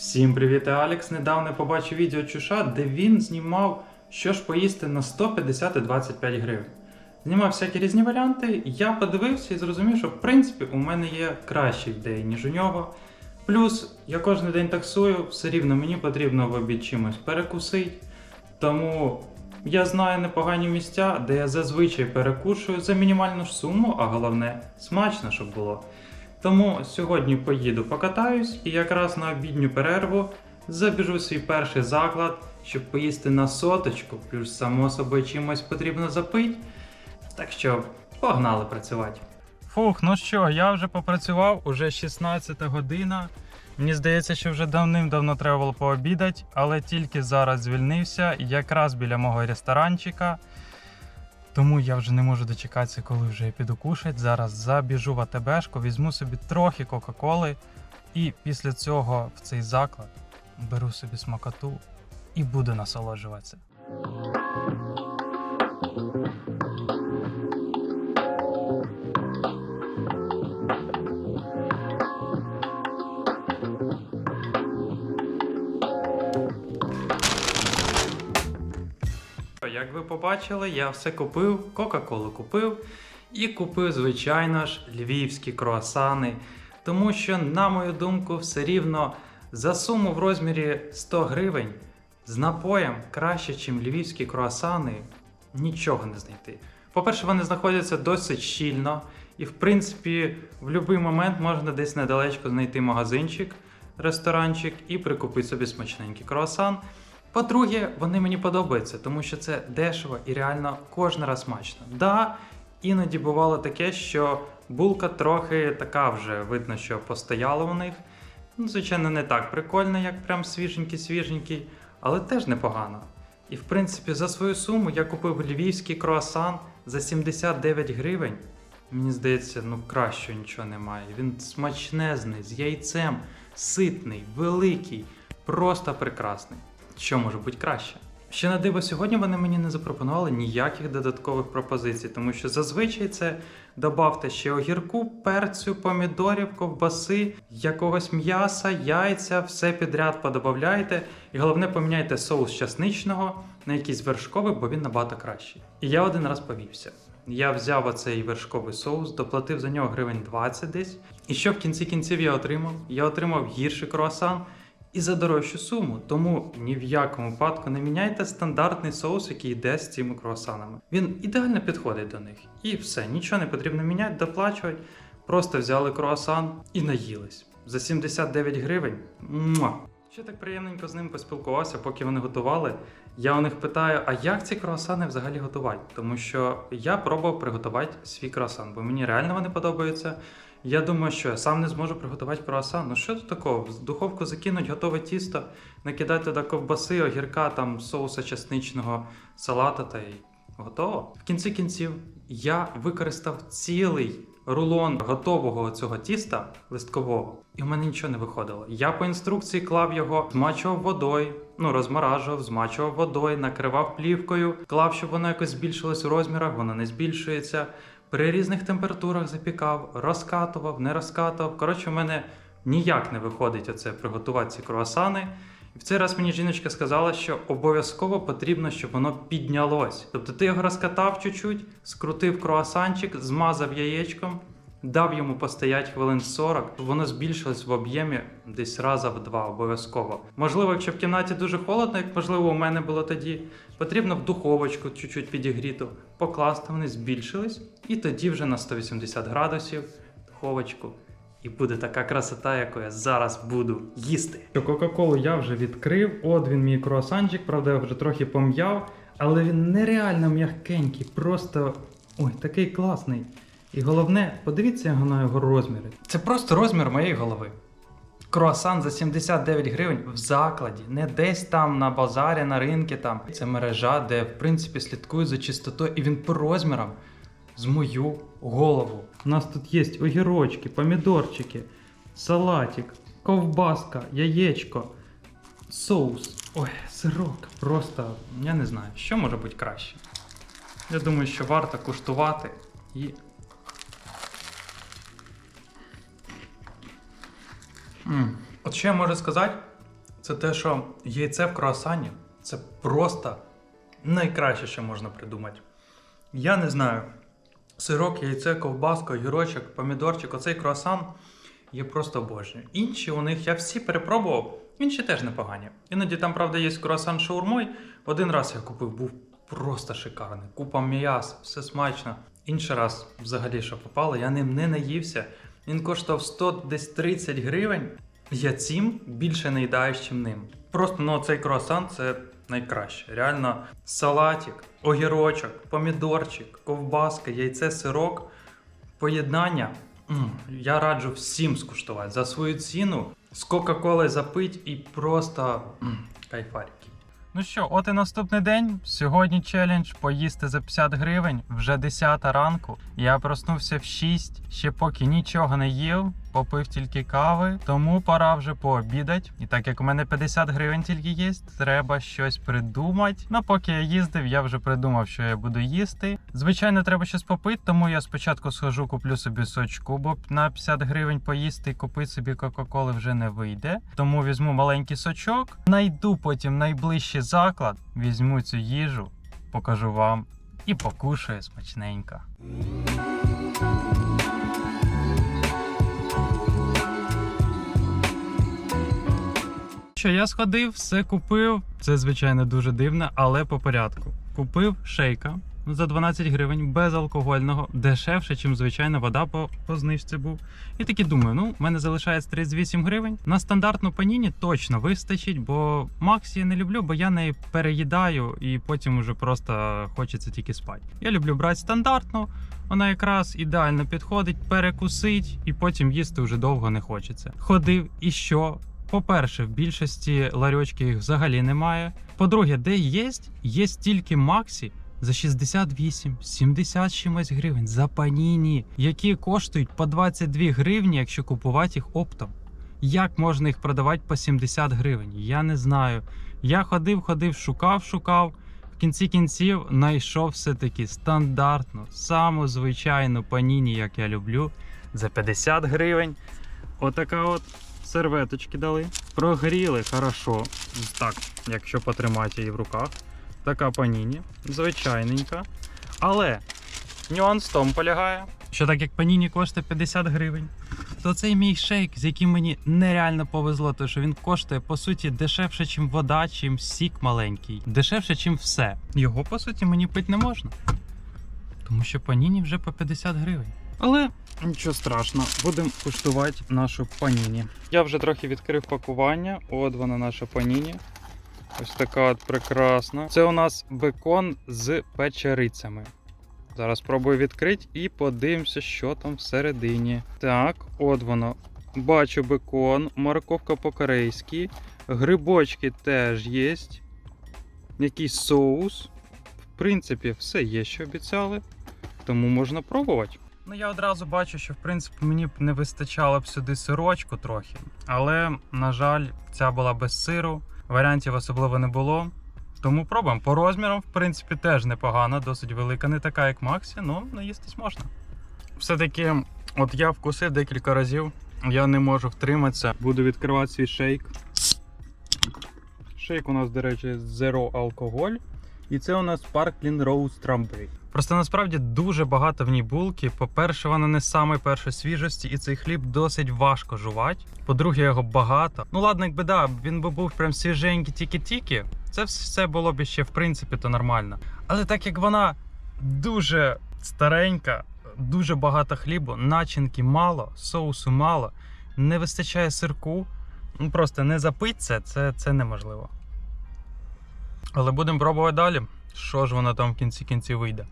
Всім привіт, я Алекс. Недавно побачив відео Чуша, де він знімав, що ж поїсти на 150 і 25 гривень. Знімав всякі різні варіанти, я подивився і зрозумів, що в принципі у мене є кращі ідеї, ніж у нього. Плюс я кожен день таксую, все рівно мені потрібно в обід чимось перекусити. Тому я знаю непогані місця, де я зазвичай перекушую за мінімальну суму, а головне смачно, щоб було. Тому сьогодні поїду покатаюсь і якраз на обідню перерву забіжу свій перший заклад, щоб поїсти на соточку, плюс само собою чимось потрібно запити. Так що погнали працювати. Фух, ну що, я вже попрацював, уже 16 година. Мені здається, що вже давним-давно треба було пообідати, але тільки зараз звільнився, якраз біля мого ресторанчика. Тому я вже не можу дочекатися, коли вже я піду кушать. Зараз забіжу в АТБшку, візьму собі трохи Кока-Коли, і після цього в цей заклад беру собі смакоту і буду насолоджуватися. Як ви побачили, я все купив, Кока-Колу купив і купив, звичайно ж, львівські круасани. Тому що, на мою думку, все рівно за суму в розмірі 100 гривень з напоєм краще, ніж львівські круасани, нічого не знайти. По-перше, вони знаходяться досить щільно, і в принципі в будь-який момент можна десь недалечко знайти магазинчик, ресторанчик і прикупити собі смачненький круасан. По-друге, вони мені подобаються, тому що це дешево і реально кожен раз смачно. Да, іноді бувало таке, що булка трохи така вже видно, що постояла у них. Ну, звичайно, не так прикольно, як прям свіженький-свіженький, але теж непогано. І в принципі, за свою суму я купив львівський круасан за 79 гривень. Мені здається, ну краще нічого немає. Він смачнезний, з яйцем, ситний, великий, просто прекрасний. Що може бути краще? Ще на диво, сьогодні вони мені не запропонували ніяких додаткових пропозицій, тому що зазвичай це добавте ще огірку, перцю, помідорів, ковбаси, якогось м'яса, яйця, все підряд подобавляйте. І головне, поміняйте соус часничного на якийсь вершковий, бо він набагато кращий. І я один раз повівся. Я взяв оцей вершковий соус, доплатив за нього гривень 20 десь. І що в кінці кінців я отримав? Я отримав гірший круасан і за дорожчу суму. Тому ні в якому випадку не міняйте стандартний соус, який йде з цими круасанами. Він ідеально підходить до них. І все, нічого не потрібно міняти, доплачувати. Просто взяли круасан і наїлись. За 79 гривень. Муа! Ще так приємненько з ним поспілкувався, поки вони готували. Я у них питаю, а як ці круасани взагалі готувати? Тому що я пробував приготувати свій круасан, бо мені реально вони подобаються. Я думаю, що я сам не зможу приготувати круасан. Ну що тут такого? В духовку закинуть готове тісто, накидати туди ковбаси, огірка, там соуса чесничного, салата та й готово. В кінці кінців я використав цілий рулон готового цього тіста листкового, і в мене нічого не виходило. Я по інструкції клав його, змачував водою, ну розморажував, змачував водою, накривав плівкою, клав, щоб воно якось збільшилось у розмірах, воно не збільшується. При різних температурах запікав, розкатував, не розкатував. Коротше, в мене ніяк не виходить оце приготувати ці круасани. І в цей раз мені жіночка сказала, що обов'язково потрібно, щоб воно піднялось. Тобто ти його розкатав чуть-чуть, скрутив круасанчик, змазав яєчком, дав йому постоять хвилин 40, воно збільшилось в об'ємі десь раза в два обов'язково. Можливо, якщо в кімнаті дуже холодно, як можливо у мене було тоді, потрібно в духовочку чуть-чуть підігріту, покласти, вони збільшились, і тоді вже на 180 градусів духовочку. І буде така красота, яку я зараз буду їсти. Кока-колу я вже відкрив. От він мій круасанчик, правда, я вже трохи пом'яв, але він нереально м'якенький, просто ой, такий класний. І головне, подивіться на його розміри. Це просто розмір моєї голови. Круасан за 79 гривень в закладі, не десь там на базарі, на ринку там. Це мережа, де в принципі слідкують за чистотою, і він по розмірам з мою голову. У нас тут є огірочки, помідорчики, салатик, ковбаска, яєчко, соус. Ой, сирок. Просто я не знаю, що може бути краще. Я думаю, що варто куштувати і. От що я можу сказати? це те, що яйце в круасані це просто найкраще, що можна придумати. Я не знаю. Сирок, яйце, ковбаска, огірочок, помідорчик, оцей круасан є просто обожнюю. Інші у них я всі перепробував, інші теж непогані. Іноді там, правда, є круасан з шаурмою. Один раз я купив, був просто шикарний. Купа м'яса, все смачно. Інший раз, взагалі, що попало, я ним не наївся. Він коштував 100 десь 30 гривень. Я цим більше не їдаю, чим ним. Просто ну цей круасан це найкраще. Реально, салатик, огірочок, помідорчик, ковбаска, яйце, сирок. Поєднання. Я раджу всім скуштувати за свою ціну. З Кока-Коли запить і просто кайфарики. Ну що, от і наступний день. Сьогодні челендж поїсти за 50 гривень, вже 10 ранку. Я проснувся в 6, ще поки нічого не їв, попив тільки кави, тому пора вже пообідати. І так як у мене 50 гривень тільки є, треба щось придумати. Ну, поки я їздив, я вже придумав, що я буду їсти. Звичайно, треба щось попити, тому я спочатку схожу, куплю собі сочку, бо на 50 гривень поїсти і купити собі Кока-Коли вже не вийде. Тому візьму маленький сочок, найду потім найближчий заклад, візьму цю їжу, покажу вам і покушаю смачненько. Що я сходив, все купив. Це звичайно дуже дивно, але по порядку. Купив шейка за 12 гривень безалкогольного, дешевше, ніж звичайна вода по, по знижці був. І таки думаю, ну, в мене залишається 38 гривень. На стандартну паніні точно вистачить, бо Макс я не люблю, бо я неї переїдаю і потім уже просто хочеться тільки спати. Я люблю брати стандартну. Вона якраз ідеально підходить, перекусить, і потім їсти вже довго не хочеться. Ходив і що? По-перше, в більшості ларьочків їх взагалі немає. По-друге, де є, є тільки Максі за 68, 70 чимось гривень за паніні, які коштують по 22 гривні, якщо купувати їх оптом. Як можна їх продавати по 70 гривень? Я не знаю. Я ходив, ходив, шукав, шукав. В кінці кінців знайшов все-таки стандартну, саму звичайну паніні, як я люблю, за 50 гривень. Отака от серветочки дали. Прогріли хорошо. Так, якщо потримати її в руках. Така паніні, звичайненька. Але нюанс в тому полягає, що так як паніні коштує 50 гривень, то цей мій шейк, з яким мені нереально повезло, тому що він коштує по суті дешевше, ніж вода, чим сік маленький, дешевше, ніж все. Його по суті мені пити не можна. Тому що паніні вже по 50 гривень. Але нічого страшного, будемо куштувати нашу паніні. Я вже трохи відкрив пакування. От вона наша паніні. Ось така от прекрасна. Це у нас бекон з печерицями. Зараз спробую відкрити і подивимося, що там всередині. Так, от воно. Бачу бекон, морковка по-корейськи, грибочки теж є. Якийсь соус. В принципі, все є, що обіцяли. Тому можна пробувати. Ну, я одразу бачу, що в принципі мені б не вистачало б сюди сирочку трохи. Але, на жаль, ця була без сиру, варіантів особливо не було. Тому пробуємо. По розмірам, в принципі, теж непогана, досить велика, не така, як Максі, ну наїстись можна. Все-таки, от я вкусив декілька разів, я не можу втриматися. Буду відкривати свій шейк. Шейк у нас, до речі, Zero алкоголь. І це у нас Sparkling Rose Strawberry. Просто насправді дуже багато в ній булки. По-перше, вона не самої першої свіжості, і цей хліб досить важко жувати. По-друге, його багато. Ну ладно, якби да, він би був прям свіженький тільки-тільки. Це все було б ще в принципі то нормально. Але так як вона дуже старенька, дуже багато хлібу, начинки мало, соусу мало, не вистачає сирку. Ну просто не запить це, це, це неможливо. Але будемо пробувати далі. Що ж воно там в кінці кінці вийде.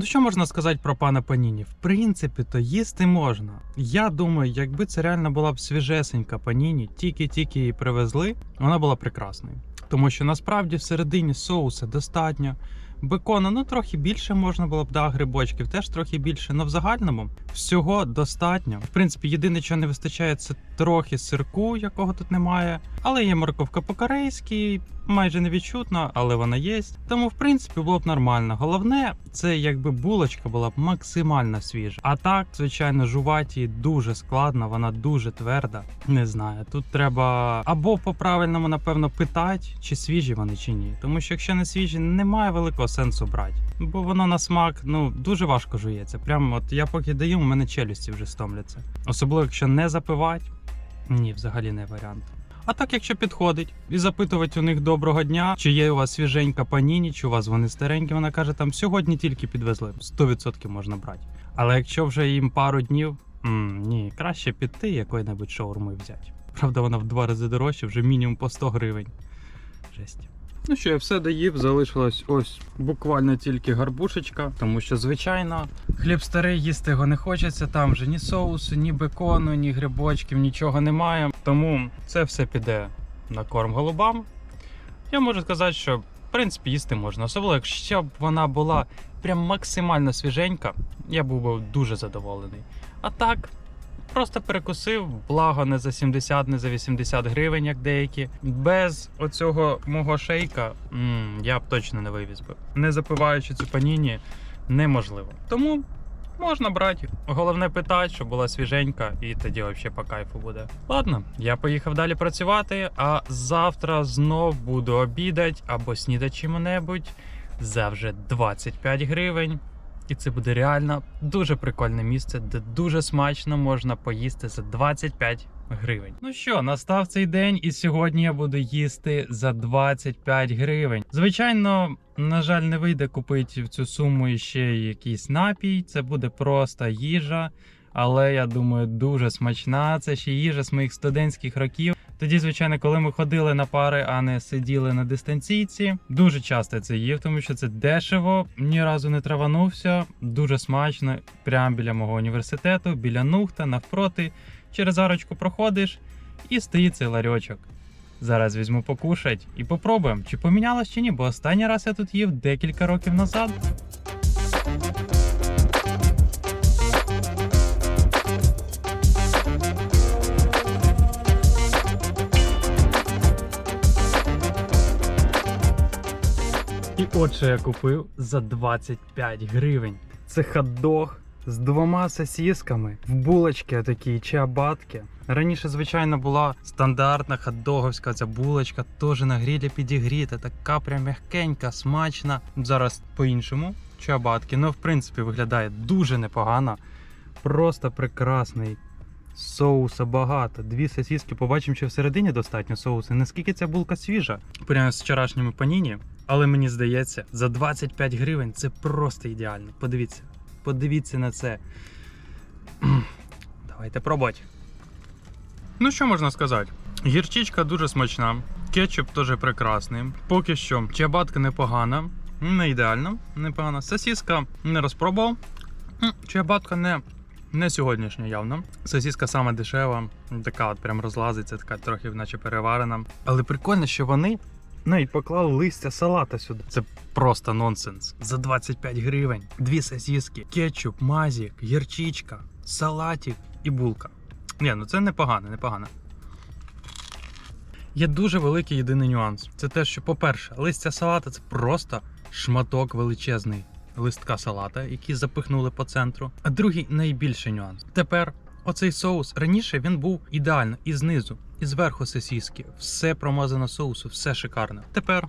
Ну, що можна сказати про пана Паніні? В принципі, то їсти можна. Я думаю, якби це реально була б свіжесенька Паніні, тільки-тільки її привезли, вона була прекрасною. Тому що насправді всередині соуса достатньо. Бекона, ну трохи більше можна було б, да, грибочків теж трохи більше, але в загальному всього достатньо. В принципі, єдине, що не вистачає, це трохи сирку, якого тут немає. Але є морковка по-корейськи, майже невідчутна, але вона є. Тому, в принципі, було б нормально. Головне, це якби булочка була б максимально свіжа. А так, звичайно, жувати дуже складно, вона дуже тверда. Не знаю. Тут треба або по-правильному, напевно, питати, чи свіжі вони, чи ні. Тому що якщо не свіжі, немає великого сенсу брати. Бо воно на смак ну дуже важко жується. Прямо от я поки даю, у мене челюсті вже стомляться. Особливо, якщо не запивати, ні, взагалі не варіант. А так, якщо підходить і запитувати у них доброго дня, чи є у вас свіженька паніні, чи у вас вони старенькі, вона каже, там сьогодні тільки підвезли. 100% можна брати. Але якщо вже їм пару днів, м, ні, краще піти якої-небудь шаурми взяти. Правда, вона в два рази дорожча, вже мінімум по 100 гривень. Жесть. Ну що, я все доїв, залишилось ось буквально тільки гарбушечка, тому що, звичайно, хліб старий їсти його не хочеться. Там вже ні соусу, ні бекону, ні грибочків, нічого немає. Тому це все піде на корм голубам. Я можу сказати, що в принципі їсти можна. Особливо, якщо б вона була прям максимально свіженька, я був би дуже задоволений. А так. Просто перекусив, благо не за 70, не за 80 гривень, як деякі. Без оцього мого шейка м, я б точно не вивіз би. Не запиваючи цю паніні, неможливо. Тому можна брати. Головне питати, щоб була свіженька, і тоді взагалі по кайфу буде. Ладно, я поїхав далі працювати, а завтра знов буду обідати або снідати чим-небудь за вже 25 гривень. І це буде реально дуже прикольне місце, де дуже смачно можна поїсти за 25 гривень. Ну що, настав цей день, і сьогодні я буду їсти за 25 гривень. Звичайно, на жаль, не вийде купити в цю суму ще якийсь напій. Це буде просто їжа. Але я думаю, дуже смачна. Це ще їжа з моїх студентських років. Тоді, звичайно, коли ми ходили на пари, а не сиділи на дистанційці, дуже часто це їв, тому що це дешево, ні разу не траванувся, дуже смачно. Прямо біля мого університету, біля нухта, навпроти. Через арочку проходиш і стоїть цей ларьочок. Зараз візьму покушать і попробуємо, чи помінялось чи ні, бо останній раз я тут їв декілька років назад. І от що я купив за 25 гривень. Це хот-дог з двома сосісками в булочки такі чиабатки. Раніше, звичайно, була стандартна хот-договська ця булочка, теж на грілі підігріта, така прям м'якенька, смачна. Зараз по-іншому чиабатки, ну в принципі виглядає дуже непогано. Просто прекрасний. Соуса багато. Дві сосиски. Побачимо, чи всередині достатньо соусу. Наскільки ця булка свіжа? Прямо з вчорашніми паніні. Але мені здається, за 25 гривень це просто ідеально. Подивіться. Подивіться на це. Давайте пробувати. Ну, що можна сказати? Гірчичка дуже смачна, кетчуп теж прекрасний. Поки що чиабатка непогана, не ідеально, непогана. Сосіска не розпробував. М, Чиабатка не, не сьогоднішня явно. Сосіска саме дешева, така от прям розлазиться, така трохи наче переварена. Але прикольно, що вони навіть поклали листя салата сюди. Це просто нонсенс. За 25 гривень. Дві сосиски, кетчуп, мазік, гірчичка, салатик і булка. Ні, ну це непогано, непогано. Є дуже великий єдиний нюанс. Це те, що, по-перше, листя салата це просто шматок величезний листка салата, який запихнули по центру. А другий найбільший нюанс. Тепер оцей соус раніше він був ідеально і знизу, і зверху сосіски. Все промазано соусу, все шикарно. Тепер.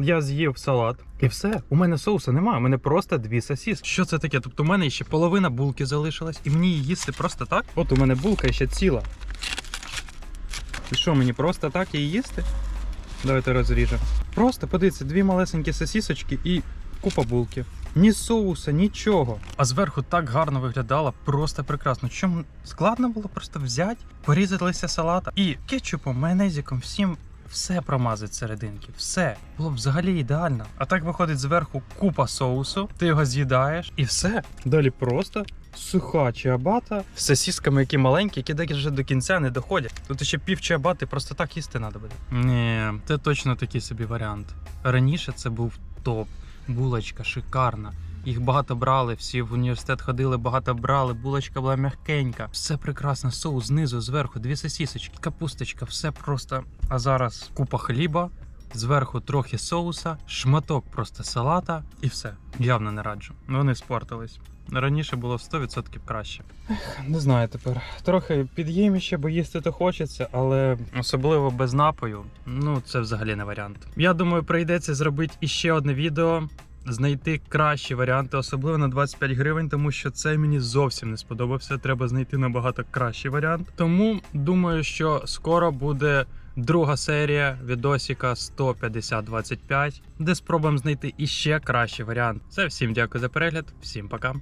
Я з'їв салат, і все. У мене соусу немає, у мене просто дві сосіски. Що це таке? Тобто у мене ще половина булки залишилась, і мені її їсти просто так. От у мене булка ще ціла. І що, мені просто так її їсти? Давайте розріжемо. Просто подивіться, дві малесенькі сосісочки і купа булки. Ні соуса, нічого. А зверху так гарно виглядало, просто прекрасно. Чому складно було просто взяти, порізати листя салата і кетчупом, майонезиком, всім все промазати серединки. Все було б взагалі ідеально. А так виходить зверху купа соусу, ти його з'їдаєш і все. Далі просто суха чиабата з сосісками, які маленькі, які деякі вже до кінця не доходять. Тут ще пів чиабати просто так їсти треба буде. Ні, це точно такий собі варіант. Раніше це був топ, булочка шикарна. Їх багато брали, всі в університет ходили, багато брали. Булочка була м'якенька, все прекрасно, соус знизу, зверху, дві сосісочки, капусточка, все просто. А зараз купа хліба, зверху трохи соуса, шматок просто салата і все. Явно не раджу. Вони спортились. Раніше було 100% краще. Не знаю тепер. Трохи під'їм іще, бо їсти то хочеться, але особливо без напою. Ну, це взагалі не варіант. Я думаю, прийдеться зробити іще одне відео. Знайти кращі варіанти, особливо на 25 гривень, тому що це мені зовсім не сподобався. Треба знайти набагато кращий варіант. Тому думаю, що скоро буде друга серія відосіка 150-25, де спробуємо знайти іще кращий варіант. Це всім дякую за перегляд, всім пока.